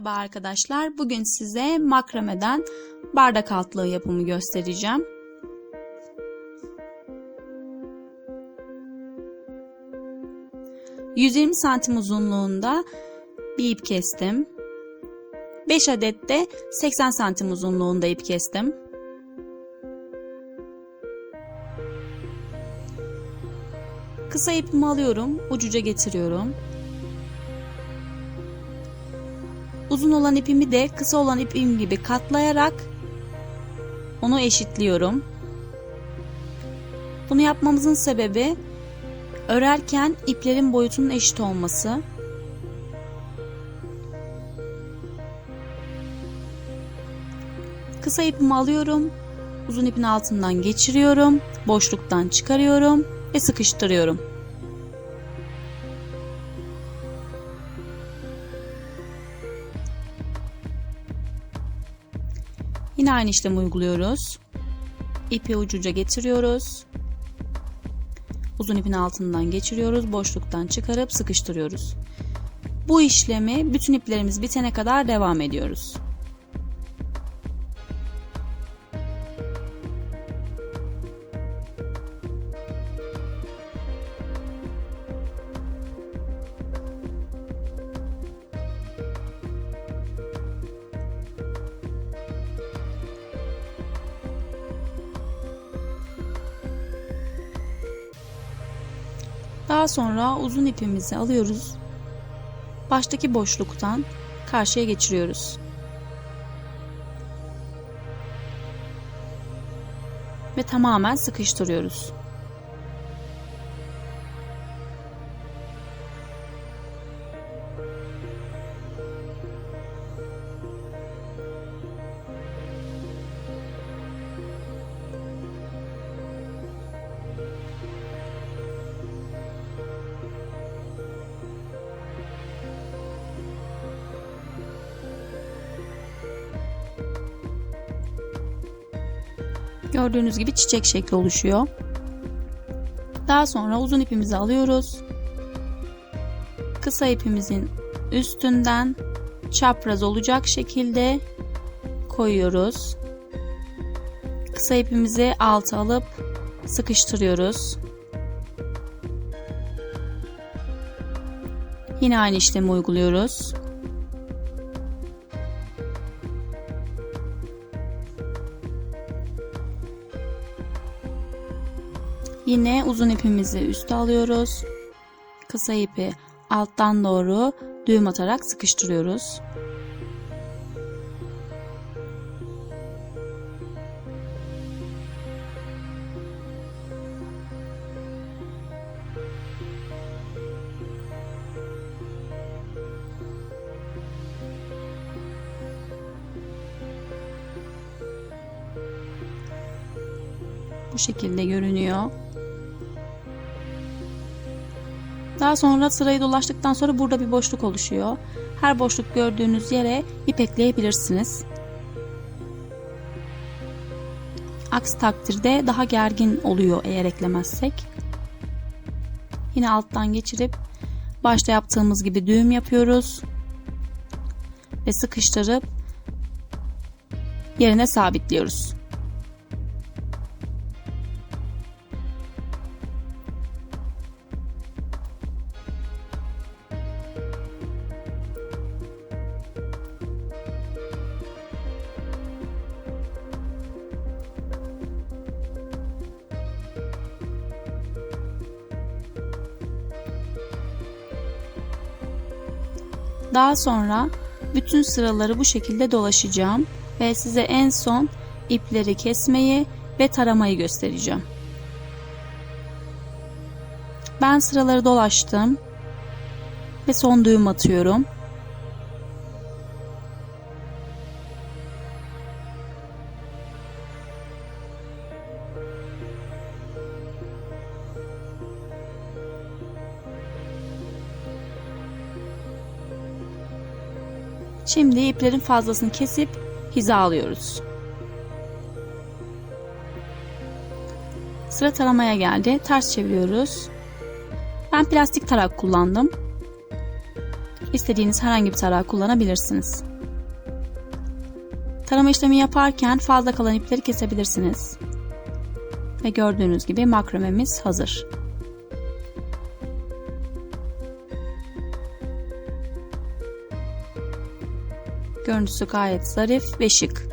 Merhaba arkadaşlar. Bugün size makrameden bardak altlığı yapımı göstereceğim. ...120 santim uzunluğunda bir ip kestim. 5 adet de 80 santim uzunluğunda ip kestim. Kısa ipimi alıyorum, ucuca getiriyorum. Uzun olan ipimi de kısa olan ipim gibi katlayarak onu eşitliyorum. Bunu yapmamızın sebebi örerken iplerin boyutunun eşit olması. Kısa ipimi alıyorum. Uzun ipin altından geçiriyorum. Boşluktan çıkarıyorum ve sıkıştırıyorum. Yine aynı işlemi uyguluyoruz. İpi ucuca getiriyoruz. Uzun ipin altından geçiriyoruz. Boşluktan çıkarıp sıkıştırıyoruz. Bu işlemi bütün iplerimiz bitene kadar devam ediyoruz. Daha sonra uzun ipimizi alıyoruz. Baştaki boşluktan karşıya geçiriyoruz. Ve tamamen sıkıştırıyoruz. Gördüğünüz gibi çiçek şekli oluşuyor. Daha sonra uzun ipimizi alıyoruz. Kısa ipimizin üstünden çapraz olacak şekilde koyuyoruz. Kısa ipimizi alta alıp sıkıştırıyoruz. Yine aynı işlemi uyguluyoruz. Yine uzun ipimizi üste alıyoruz. Kısa ipi alttan doğru düğüm atarak sıkıştırıyoruz. Bu şekilde görünüyor. Daha sonra sırayı dolaştıktan sonra burada bir boşluk oluşuyor. Her boşluk gördüğünüz yere ip ekleyebilirsiniz. Aksi takdirde daha gergin oluyor eğer eklemezsek. Yine alttan geçirip başta yaptığımız gibi düğüm yapıyoruz. Ve sıkıştırıp yerine sabitliyoruz. Daha sonra bütün sıraları bu şekilde dolaşacağım ve size en son ipleri kesmeyi ve taramayı göstereceğim. Ben sıraları dolaştım ve son düğüm atıyorum. Şimdi iplerin fazlasını kesip hizalıyoruz. Sıra taramaya geldi. Ters çeviriyoruz. Ben plastik tarak kullandım. İstediğiniz herhangi bir tarağı kullanabilirsiniz. Tarama işlemi yaparken fazla kalan ipleri kesebilirsiniz. Ve gördüğünüz gibi makromemiz hazır. Görüntüsü gayet zarif ve şık.